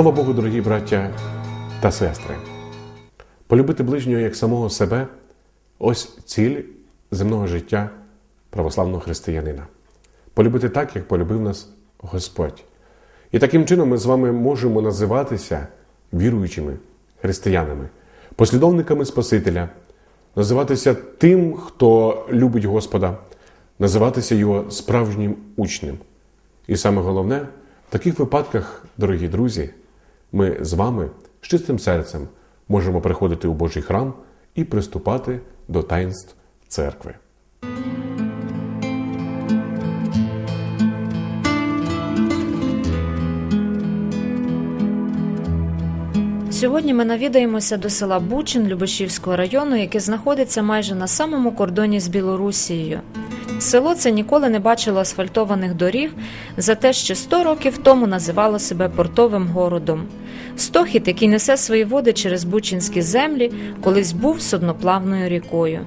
Слава Богу, дорогі браття та сестри. Полюбити ближнього як самого себе ось ціль земного життя православного християнина. Полюбити так, як полюбив нас Господь. І таким чином ми з вами можемо називатися віруючими християнами, послідовниками Спасителя, називатися тим, хто любить Господа, називатися Його справжнім учнем. І саме головне, в таких випадках, дорогі друзі, ми з вами з чистим серцем можемо приходити у Божий храм і приступати до таїнств церкви. Сьогодні ми навідаємося до села Бучин Любешівського району, яке знаходиться майже на самому кордоні з Білорусією. Село це ніколи не бачило асфальтованих доріг, зате ще 100 років тому називало себе портовим городом. Стохіт, який несе свої води через бучинські землі, колись був судноплавною рікою.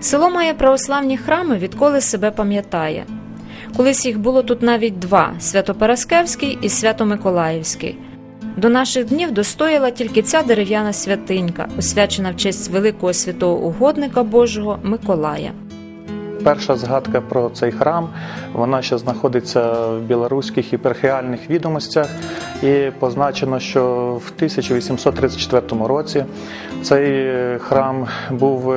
Село має православні храми, відколи себе пам'ятає. Колись їх було тут навіть два Свято-Параскевський і Свято-Миколаївський. До наших днів достояла тільки ця дерев'яна святинька, освячена в честь великого святого угодника Божого Миколая. Перша згадка про цей храм вона ще знаходиться в білоруських єпархіальних відомостях, і позначено, що в 1834 році цей храм був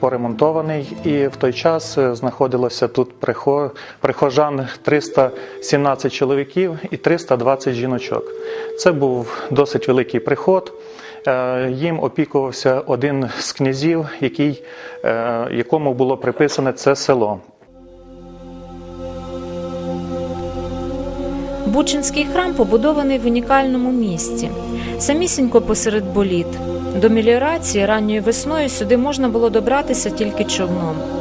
поремонтований, і в той час знаходилося тут прихо- прихожан 317 чоловіків і 320 жіночок. Це був досить великий приход. Їм опікувався один з князів, який, е, якому було приписане це село. Бучинський храм побудований в унікальному місці, самісінько посеред боліт. До меліорації ранньою весною сюди можна було добратися тільки човном.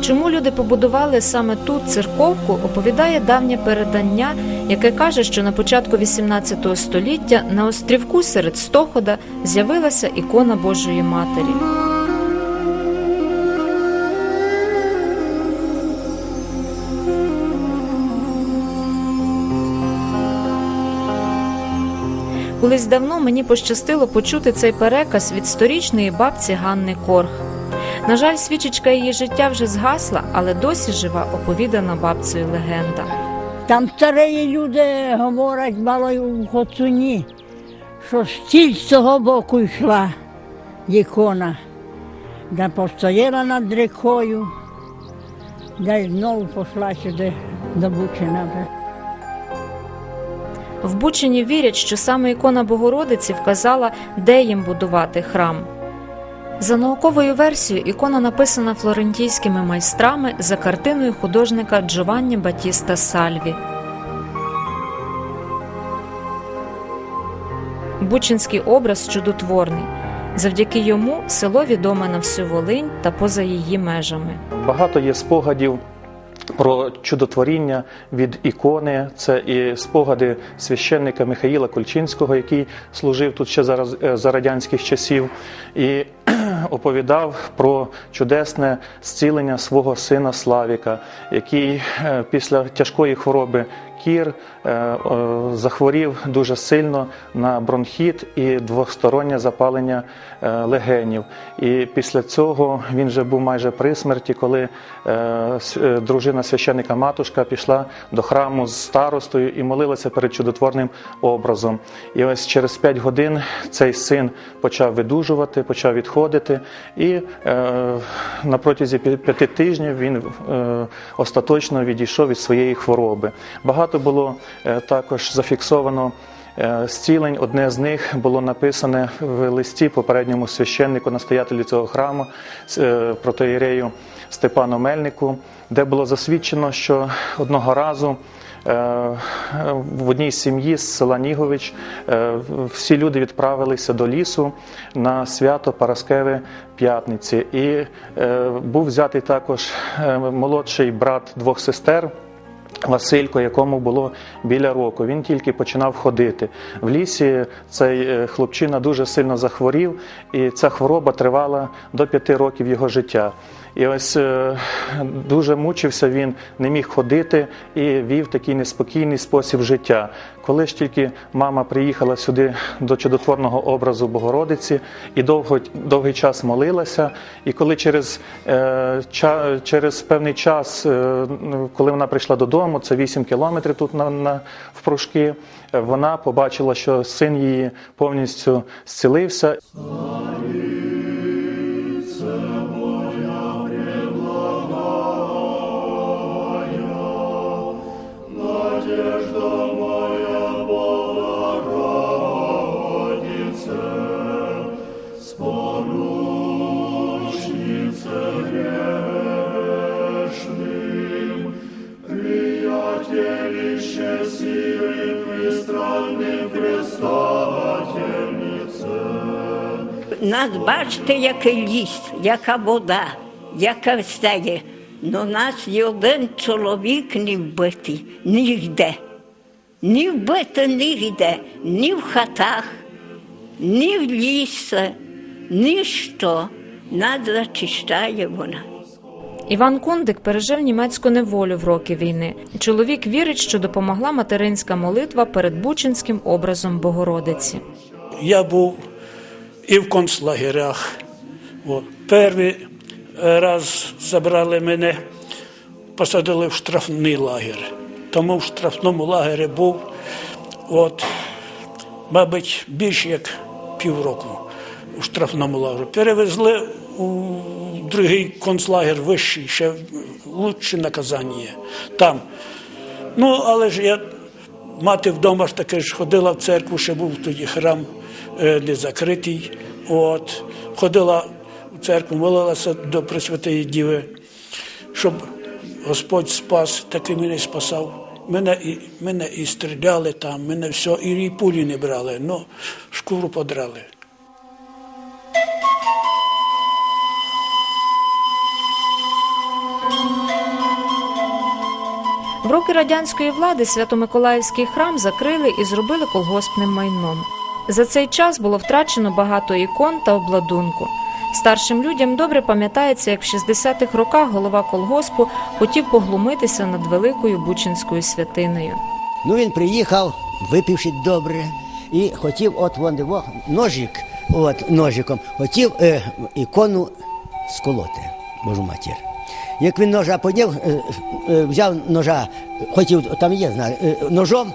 Чому люди побудували саме тут церковку, оповідає давнє передання, яке каже, що на початку XVIII століття на острівку серед Стохода з'явилася ікона Божої Матері. Колись давно мені пощастило почути цей переказ від сторічної бабці Ганни Корх. На жаль, свічечка її життя вже згасла, але досі жива оповідана бабцею легенда. Там старі люди говорять малою в Гоцуні, що стіль з цього боку йшла ікона, де постояла над рікою, де знову пішла сюди до Бучина. В Бучині вірять, що саме ікона Богородиці вказала, де їм будувати храм. За науковою версією, ікона написана флорентійськими майстрами за картиною художника Джованні Батіста Сальві. Бучинський образ чудотворний. Завдяки йому село відоме на всю Волинь та поза її межами. Багато є спогадів про чудотворіння від ікони. Це і спогади священника Михаїла Кульчинського, який служив тут ще за, раз- е, за радянських часів, і оповідав про чудесне зцілення свого сина Славіка, який е, після тяжкої хвороби кір е, е, захворів дуже сильно на бронхіт і двостороннє запалення е, легенів. І після цього він вже був майже при смерті, коли дружина священика матушка пішла до храму з старостою і молилася перед чудотворним образом. І ось через п'ять годин цей син почав видужувати, почав відходити, і на протязі п'яти тижнів він остаточно відійшов від своєї хвороби. Багато було е, також зафіксовано. е, Зцілень, одне з них було написане в листі попередньому священнику, настоятелю цього храму, е, протоєрею Степану Мельнику, де було засвідчено, що одного разу е, в одній сім'ї з села Нігович е, всі люди відправилися до лісу на свято Параскеви П'ятниці. І е, був взятий також е, молодший брат двох сестер. Василько, якому було біля року, він тільки починав ходити. В лісі цей е, хлопчина дуже сильно захворів, і ця хвороба тривала до п'яти років його життя. І ось е, дуже мучився він, не міг ходити і вів такий неспокійний спосіб життя. Коли ж тільки мама приїхала сюди до чудотворного образу Богородиці і довго, довгий час молилася, і коли через, е, ча, через певний час, е, коли вона прийшла додому, це 8 кілометрів тут на, на, в Пружки, е, вона побачила, що син її повністю зцілився. Нас бачите, який ліс, яка вода, яка стає. Ну нас ні один чоловік не вбитий нігде. Ні вбити нігде, ні в хатах, ні в лісі, ні що. Нас зачищає вона. Іван Кундик пережив німецьку неволю в роки війни. Чоловік вірить, що допомогла материнська молитва перед Бучинським образом Богородиці. Я був і в концлагерях. От. Перший раз забрали мене, посадили в штрафний лагер. Тому в штрафному лагері був, от, мабуть, більше як півроку у штрафному лагері. Перевезли у другий концлагер вищий, ще лучше наказання. Там. Ну, але ж я мати вдома ж таки ж ходила в церкву, ще був тоді храм не закритий. От, ходила в церкву, молилася до Пресвятої Діви, щоб Господь спас, так і мене спасав. Мене і, мене і стріляли там, мене все, і, і пулі не брали, ну, шкуру подрали. В роки радянської влади Свято-Миколаївський храм закрили і зробили колгоспним майном. За цей час було втрачено багато ікон та обладунку. Старшим людям добре пам'ятається, як в 60-х роках голова колгоспу хотів поглумитися над великою Бучинською святинею. Ну він приїхав, випивши добре, і хотів, от вон диво, ножик, от ножиком, хотів е, ікону сколоти, Божу матір. Як він ножа подняв, е, е, взяв ножа, хотів, там є, знаю, е, ножом,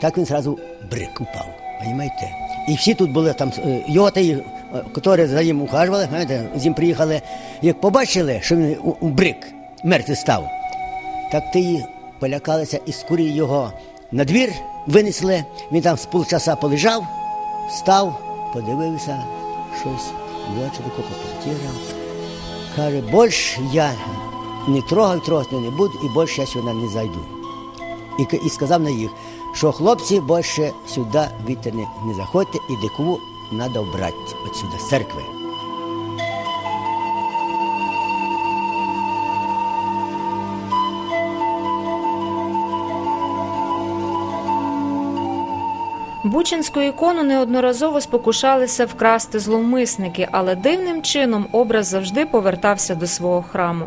так він зразу брик упав. Понимаєте? І всі тут були там е, його які за ним ухажували, з ним приїхали. Як побачили, що він у- брик мертвий став, так ти полякалися і скорі його на двір винесли. Він там з полчаса полежав, встав, подивився, щось в очі тако попотірав. Каже, більш я не трогав, трогати не буду, і більше я сюди не зайду. І, і сказав на їх, що хлопці більше сюди вітер не, не заходьте, і дикову треба вбрати от сюди, з церкви. Бучинську ікону неодноразово спокушалися вкрасти зловмисники, але дивним чином образ завжди повертався до свого храму.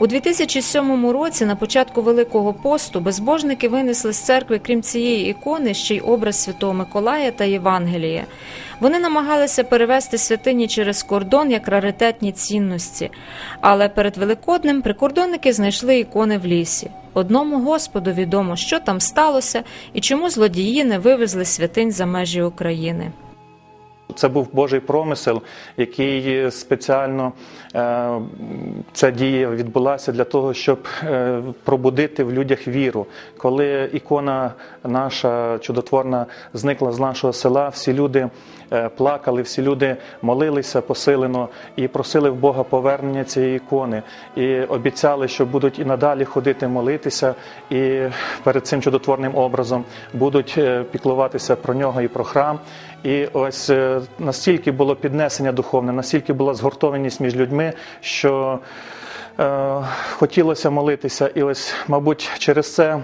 У 2007 році, на початку Великого посту, безбожники винесли з церкви, крім цієї ікони, ще й образ Святого Миколая та Євангелія. Вони намагалися перевести святині через кордон як раритетні цінності, але перед Великоднем прикордонники знайшли ікони в лісі. Одному Господу відомо, що там сталося і чому злодії не вивезли святинь за межі України. Це був Божий промисел, який спеціально е, ця дія відбулася для того, щоб е, пробудити в людях віру. Коли ікона наша чудотворна зникла з нашого села, всі люди е, плакали, всі люди молилися посилено і просили в Бога повернення цієї ікони, і обіцяли, що будуть і надалі ходити молитися, і перед цим чудотворним образом будуть піклуватися про нього і про храм. І ось е, настільки було піднесення духовне, настільки була згуртованість між людьми, що е, хотілося молитися. І ось, мабуть, через це.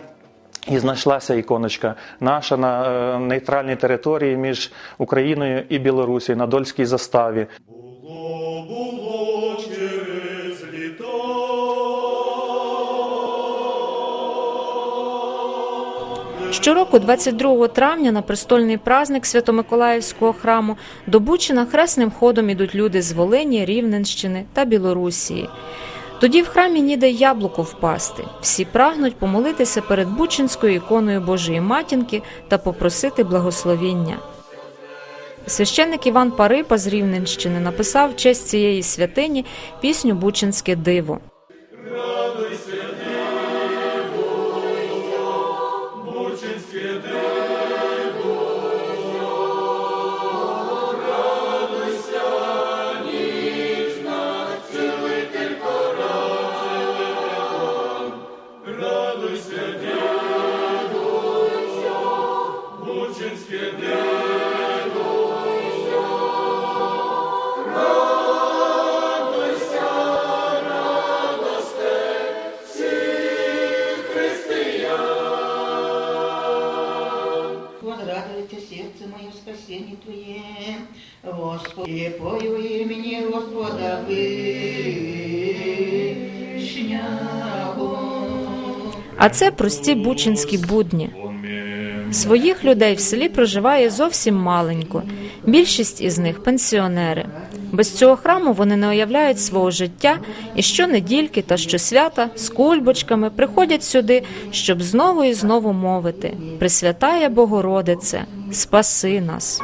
І знайшлася іконочка наша на е, нейтральній території між Україною і Білорусією на Дольській заставі. Було, було Щороку, 22 травня, на престольний праздник Свято-Миколаївського храму до Бучина хресним ходом ідуть люди з Волині, Рівненщини та Білорусії. Тоді в храмі ніде яблуко впасти. Всі прагнуть помолитися перед Бучинською іконою Божої матінки та попросити благословіння. Священник Іван Парипа з Рівненщини написав в честь цієї святині пісню Бучинське диво. Пою имени Господа Вышнягу. А це прості бучинські будні. Своїх людей в селі проживає зовсім маленько. Більшість із них пенсіонери. Без цього храму вони не уявляють свого життя і щонедільки та щосвята з кульбочками приходять сюди, щоб знову і знову мовити: Пресвятая Богородице, спаси нас.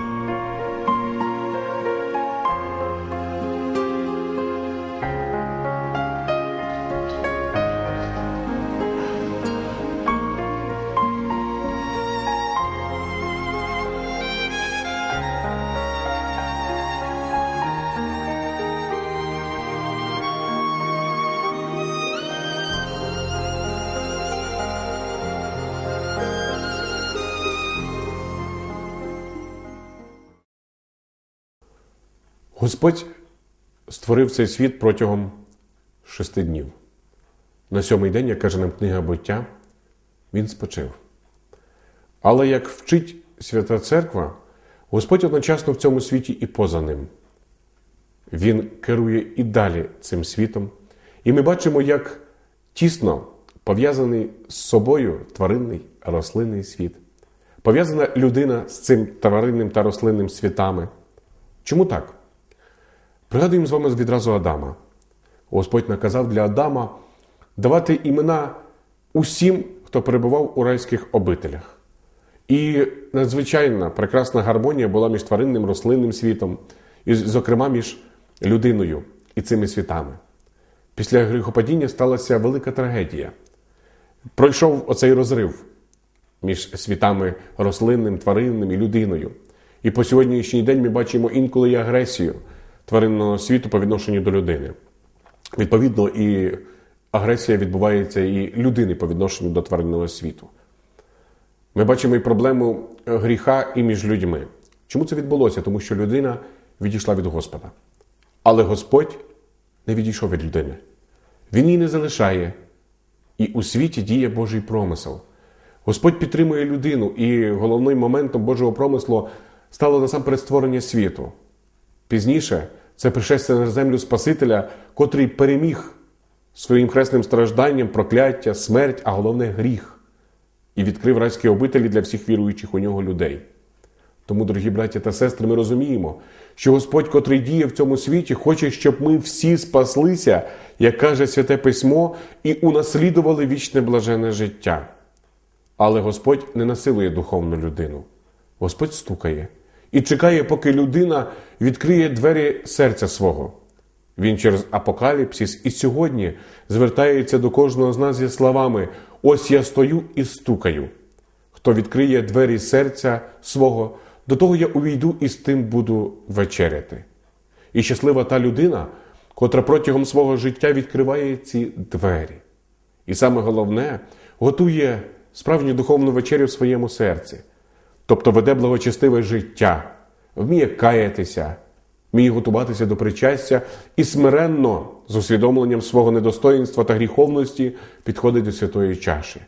Господь створив цей світ протягом шести днів. На сьомий день, як каже нам книга буття, він спочив. Але як вчить Свята Церква, Господь одночасно в цьому світі і поза ним. Він керує і далі цим світом. І ми бачимо, як тісно пов'язаний з собою тваринний рослинний світ, пов'язана людина з цим тваринним та рослинним світами. Чому так? Пригадуємо з вами відразу Адама. Господь наказав для Адама давати імена усім, хто перебував у райських обителях. І надзвичайна прекрасна гармонія була між тваринним рослинним світом, і, зокрема, між людиною і цими світами. Після гріхопадіння сталася велика трагедія. Пройшов оцей розрив між світами рослинним, тваринним і людиною. І по сьогоднішній день ми бачимо інколи і агресію тваринного світу по відношенню до людини. Відповідно, і агресія відбувається і людини по відношенню до тваринного світу. Ми бачимо і проблему гріха і між людьми. Чому це відбулося? Тому що людина відійшла від Господа. Але Господь не відійшов від людини. Він її не залишає. І у світі діє Божий промисел. Господь підтримує людину, і головним моментом Божого промислу стало насамперед створення світу. Пізніше це пришестя на землю Спасителя, котрий переміг своїм хресним стражданням, прокляття, смерть, а головне гріх, і відкрив райські обителі для всіх віруючих у нього людей. Тому, дорогі браті та сестри, ми розуміємо, що Господь, котрий діє в цьому світі, хоче, щоб ми всі спаслися, як каже Святе Письмо, і унаслідували вічне блажене життя. Але Господь не насилує духовну людину. Господь стукає і чекає, поки людина відкриє двері серця свого. Він через апокаліпсис і сьогодні звертається до кожного з нас зі словами: Ось я стою і стукаю. Хто відкриє двері серця свого, до того я увійду і з тим буду вечеряти. І щаслива та людина, котра протягом свого життя відкриває ці двері. І саме головне, готує справжню духовну вечерю в своєму серці, тобто веде благочестиве життя, вміє каятися, вміє готуватися до причастя і смиренно, з усвідомленням свого недостоїнства та гріховності, підходить до святої чаші.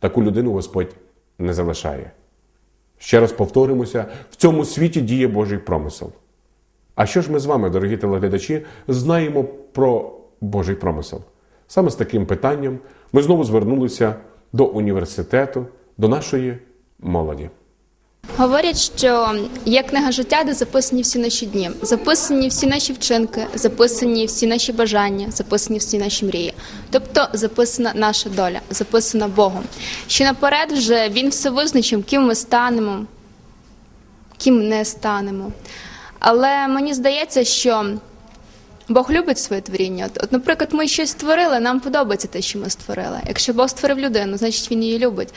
Таку людину Господь не залишає. Ще раз повторимося: в цьому світі діє Божий промисел. А що ж ми з вами, дорогі телеглядачі, знаємо про Божий промисел? Саме з таким питанням ми знову звернулися до університету, до нашої молоді. Говорять, що є книга життя, де записані всі наші дні, записані всі наші вчинки, записані всі наші бажання, записані всі наші мрії. Тобто записана наша доля, записана Богом. Ще наперед вже він все визначив, ким ми станемо, ким не станемо. Але мені здається, що Бог любить своє творіння. От, наприклад, ми щось створили, нам подобається те, що ми створили. Якщо Бог створив людину, значить він її любить.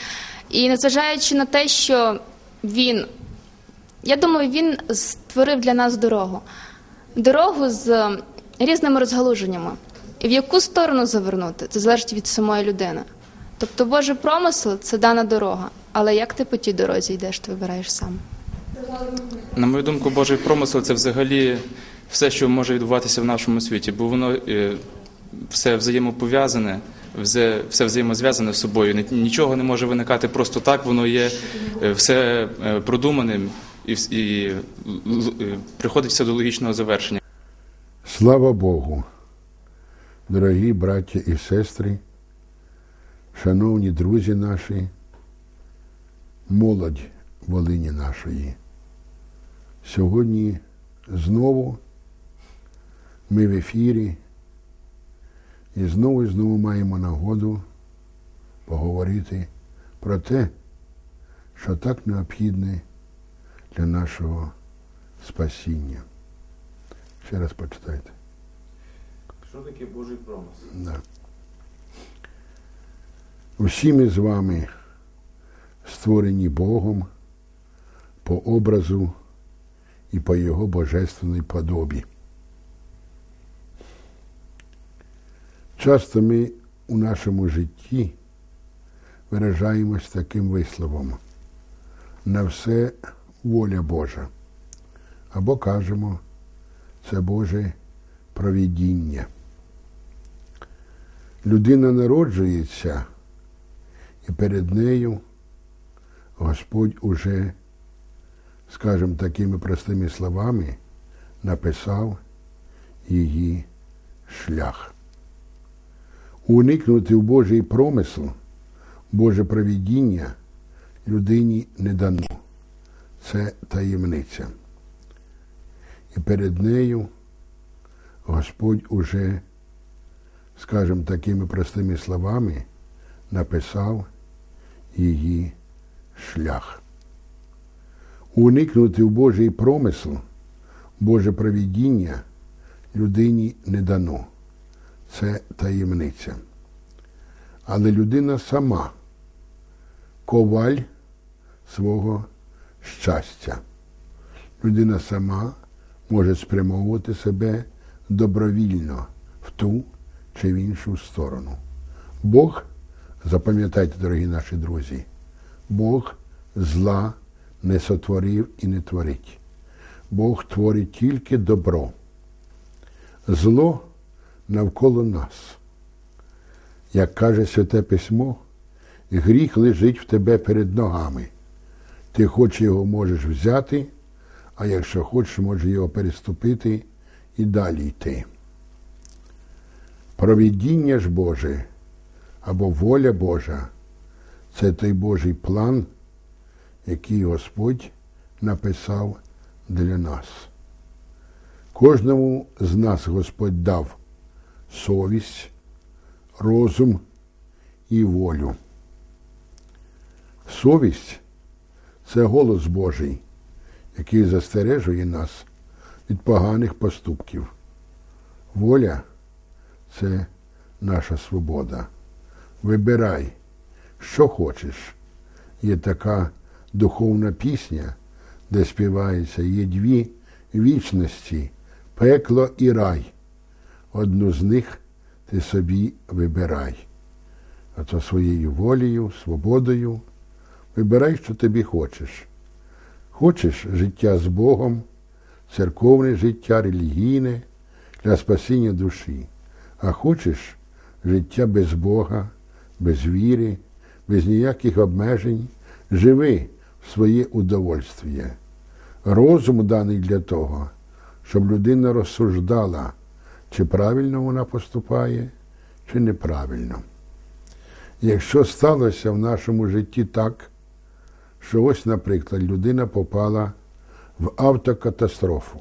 І незважаючи на те, що він, я думаю, він створив для нас дорогу. Дорогу з різними розгалуженнями. І в яку сторону завернути, це залежить від самої людини. Тобто Божий промисел це дана дорога. Але як ти по тій дорозі йдеш, ти вибираєш сам. На мою думку, Божий промисел це взагалі все, що може відбуватися в нашому світі, бо воно е, все взаємопов'язане, все, взаємозв'язане з собою. Нічого не може виникати просто так, воно є е, все е, продуманим і, і е, приходить все до логічного завершення. Слава Богу, дорогі браття і сестри, шановні друзі наші, молодь Волині нашої. Сьогодні знову ми в ефірі і знову і знову маємо нагоду поговорити про те, що так необхідне для нашого спасіння. Ще раз почитайте. Що таке Божий промисел? Да. Всі ми з вами створені Богом по образу і по Його божественній подобі. Часто ми у нашому житті виражаємось таким висловом на все воля Божа. Або кажемо, це Боже провідіння. Людина народжується, і перед нею Господь уже, скажімо такими простими словами, написав її шлях. Уникнути в Божий промисл, Боже провідіння людині не дано. Це таємниця. І перед нею Господь уже, скажімо такими простими словами, написав її шлях. Уникнути в Божий промисл, Боже провідіння людині не дано. Це таємниця. Але людина сама коваль свого щастя. Людина сама може спрямовувати себе добровільно в ту чи в іншу сторону. Бог, запам'ятайте, дорогі наші друзі, Бог зла не сотворив і не творить. Бог творить тільки добро. Зло навколо нас. Як каже Святе Письмо, гріх лежить в тебе перед ногами. Ти хоч його можеш взяти, а якщо хочеш, може його переступити і далі йти. Провідіння ж Боже або воля Божа це той Божий план, який Господь написав для нас. Кожному з нас Господь дав совість, розум і волю. Совість це голос Божий, який застережує нас від поганих поступків. Воля це наша свобода. Вибирай, що хочеш. Є така духовна пісня, де співається є дві вічності, пекло і рай. Одну з них ти собі вибирай. А то своєю волею, свободою вибирай, що тобі хочеш. Хочеш життя з Богом, церковне життя, релігійне для спасіння душі, а хочеш життя без Бога, без віри, без ніяких обмежень, живи в своє удовольствіє. Розум даний для того, щоб людина розсуждала, чи правильно вона поступає, чи неправильно. Якщо сталося в нашому житті так, що ось, наприклад, людина попала в автокатастрофу.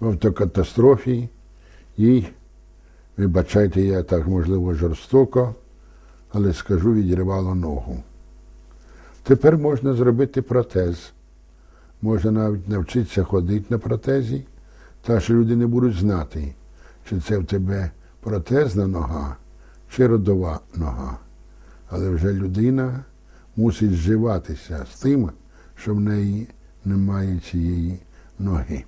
В автокатастрофі їй, вибачайте, я так можливо жорстоко, але скажу, відірвало ногу. Тепер можна зробити протез. Можна навіть навчитися ходити на протезі, та що люди не будуть знати, чи це в тебе протезна нога, чи родова нога. Але вже людина мусить зживатися з тим, що в неї немає цієї ноги.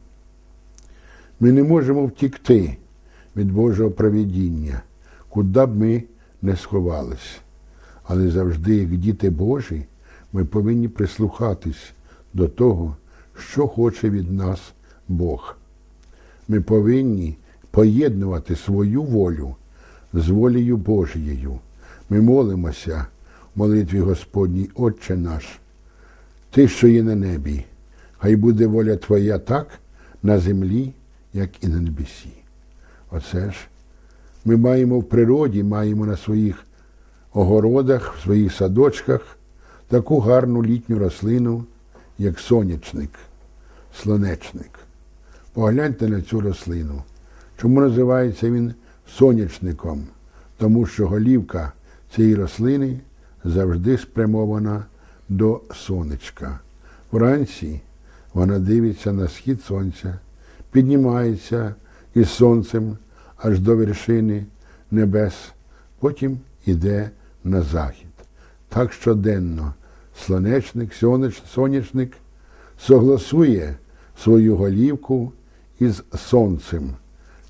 Ми не можемо втікти від Божого провідіння, куди б ми не сховались. Але завжди, як діти Божі, ми повинні прислухатись до того, що хоче від нас Бог. Ми повинні поєднувати свою волю з волею Божією. Ми молимося в молитві Господній, Отче наш, Ти, що є на небі, хай буде воля Твоя так на землі, як і на небесі. Оце ж ми маємо в природі, маємо на своїх огородах, в своїх садочках таку гарну літню рослину, як сонячник, слонечник. Погляньте на цю рослину. Чому називається він сонячником? Тому що голівка цієї рослини завжди спрямована до сонечка. Вранці вона дивиться на схід сонця, піднімається із сонцем аж до вершини небес, потім іде на захід. Так щоденно слонечник, сонячник согласує свою голівку із сонцем,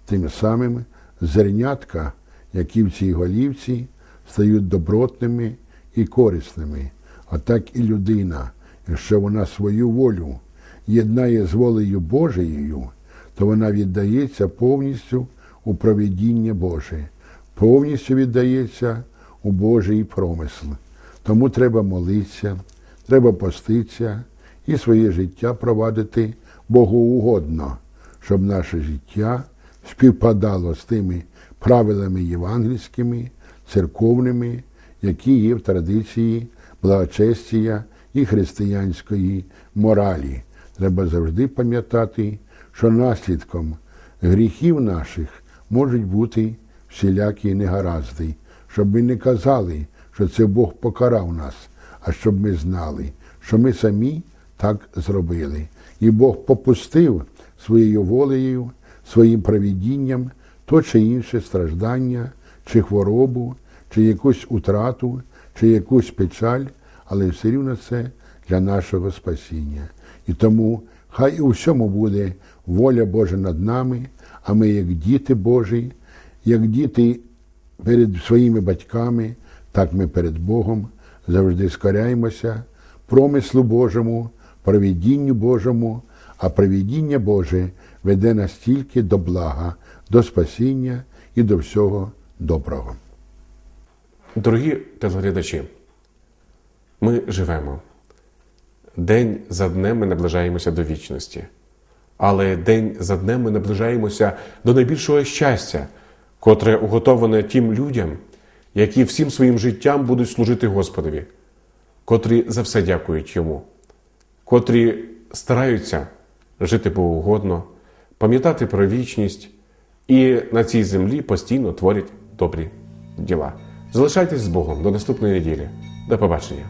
тим самим зернятка, які в цій голівці стають добротними і корисними. А так і людина, якщо вона свою волю єднає з волею Божією, то вона віддається повністю у провідіння Боже, повністю віддається у Божий промисл. Тому треба молитися, треба поститися і своє життя провадити богоугодно, щоб наше життя співпадало з тими правилами євангельськими, церковними, які є в традиції благочестія і християнської моралі. Треба завжди пам'ятати, що наслідком гріхів наших можуть бути всілякі негаразди, щоб ми не казали, що це Бог покарав нас, а щоб ми знали, що ми самі так зробили. І Бог попустив своєю волею, своїм провідінням то чи інше страждання, чи хворобу, чи якусь утрату, чи якусь печаль, але все рівно це для нашого спасіння. І тому хай у всьому буде воля Божа над нами, а ми, як діти Божі, як діти перед своїми батьками, так ми перед Богом завжди скоряємося промислу Божому, провідінню Божому, а провідіння Боже веде нас тільки до блага, до спасіння і до всього доброго. Дорогі телеглядачі, ми живемо. День за днем ми наближаємося до вічності. Але день за днем ми наближаємося до найбільшого щастя, котре уготоване тим людям, які всім своїм життям будуть служити Господові, котрі за все дякують Йому, котрі стараються жити богоугодно, пам'ятати про вічність і на цій землі постійно творять добрі діла. Залишайтесь з Богом до наступної неділі. До побачення.